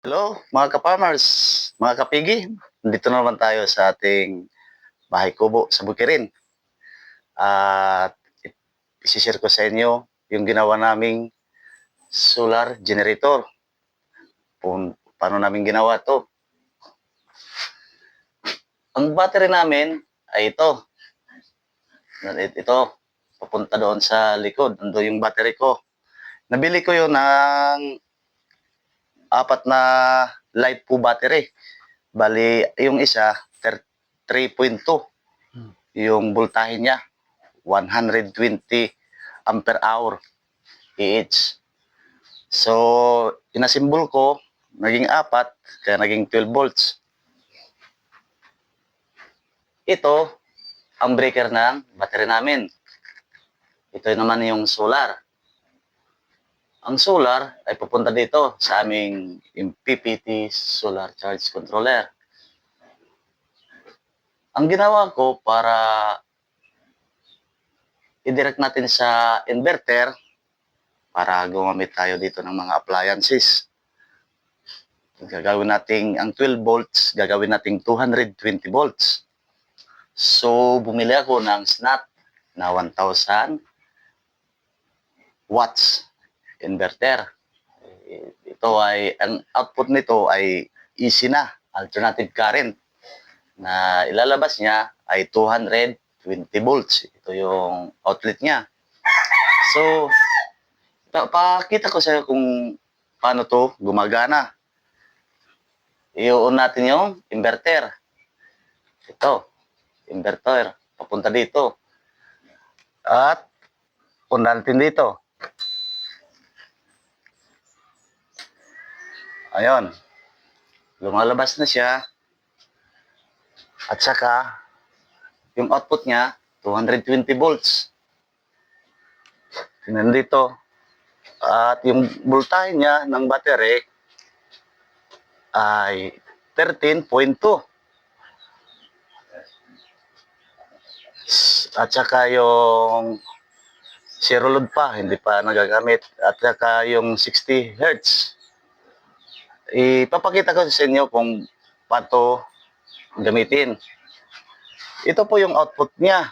Hello, mga ka-farmers, mga kapigi. Dito na naman tayo sa ating bahay kubo sa Bukirin. At isishare ko sa inyo yung ginawa naming solar generator. Kung paano namin ginawa to. Ang battery namin ay ito. Ito, papunta doon sa likod. Ando yung battery ko. Nabili ko yun ng apat na light po battery. Bali, yung isa, ter- 3.2. Yung voltahe niya, 120 ampere hour each. So, inasimbol ko, naging apat, kaya naging 12 volts. Ito, ang breaker ng battery namin. Ito naman yung solar. Ang solar ay pupunta dito sa aming PPT Solar Charge Controller. Ang ginawa ko para i-direct natin sa inverter para gumamit tayo dito ng mga appliances. Gagawin natin ang 12 volts, gagawin natin 220 volts. So, bumili ako ng SNAT na 1,000 watts inverter. Ito ay, ang output nito ay easy na, alternative current, na ilalabas niya ay 220 volts. Ito yung outlet niya. So, pa pakita ko sa kung paano to gumagana. I-on natin yung inverter. Ito, inverter, papunta dito. At, on natin dito. Ayun. Lumalabas na siya. At saka, yung output niya, 220 volts. Tingnan dito. At yung voltahe niya ng battery ay 13.2. At saka yung zero load pa, hindi pa nagagamit. At saka yung 60 Hertz ipapakita ko sa inyo kung paano gamitin. Ito po yung output niya.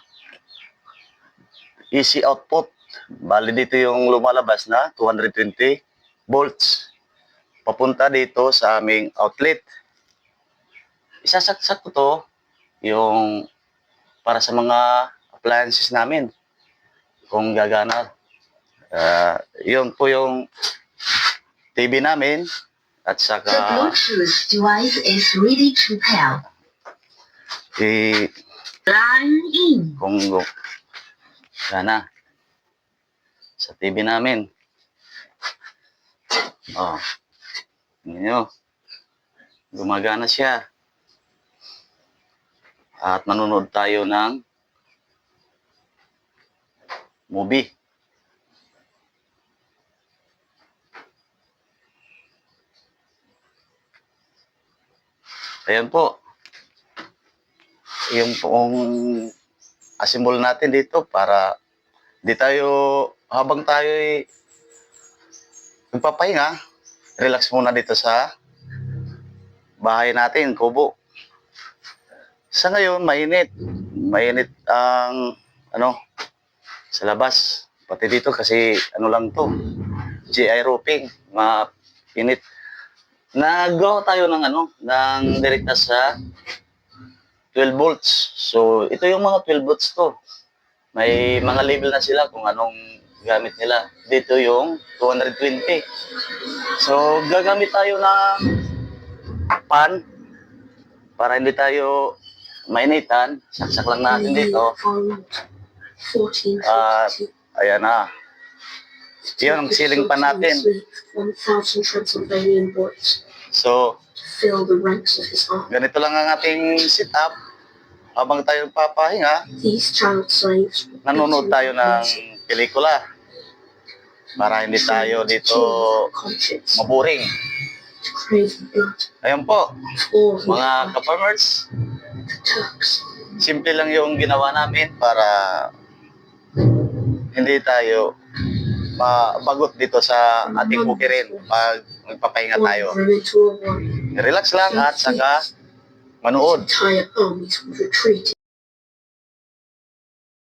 Easy output. Bali dito yung lumalabas na 220 volts. Papunta dito sa aming outlet. Isasaksak ko to yung para sa mga appliances namin. Kung gagana. Ah, yun po yung TV namin. At The saka Bluetooth device is ready to pair. i Line in. sana sa TV namin. Oh. Nyo. Gumagana siya. At nanonood tayo ng movie. Ayan po. Yung pong asimbol natin dito para di tayo habang tayo ay nagpapahinga, relax muna dito sa bahay natin, kubo. Sa ngayon, mainit. Mainit ang ano sa labas. Pati dito kasi ano lang to, GI roofing, mainit. Nagawa tayo ng ano, ng direkta sa 12 volts. So, ito yung mga 12 volts to. May mga label na sila kung anong gamit nila. Dito yung 220. So, gagamit tayo ng pan para hindi tayo mainitan. Saksak lang natin dito. 14 Ah, ayan na. Yun ang ceiling pan natin. 1000 Transylvanian volts So, ganito lang ang ating setup. Habang tayo papahinga, nanonood tayo ng pelikula para hindi tayo dito conscience maburing. Ayun po, mga the Turks. simple lang yung ginawa namin para hindi tayo mabagot dito sa ating bukirin pag magpapahinga tayo. Relax lang at saka manood.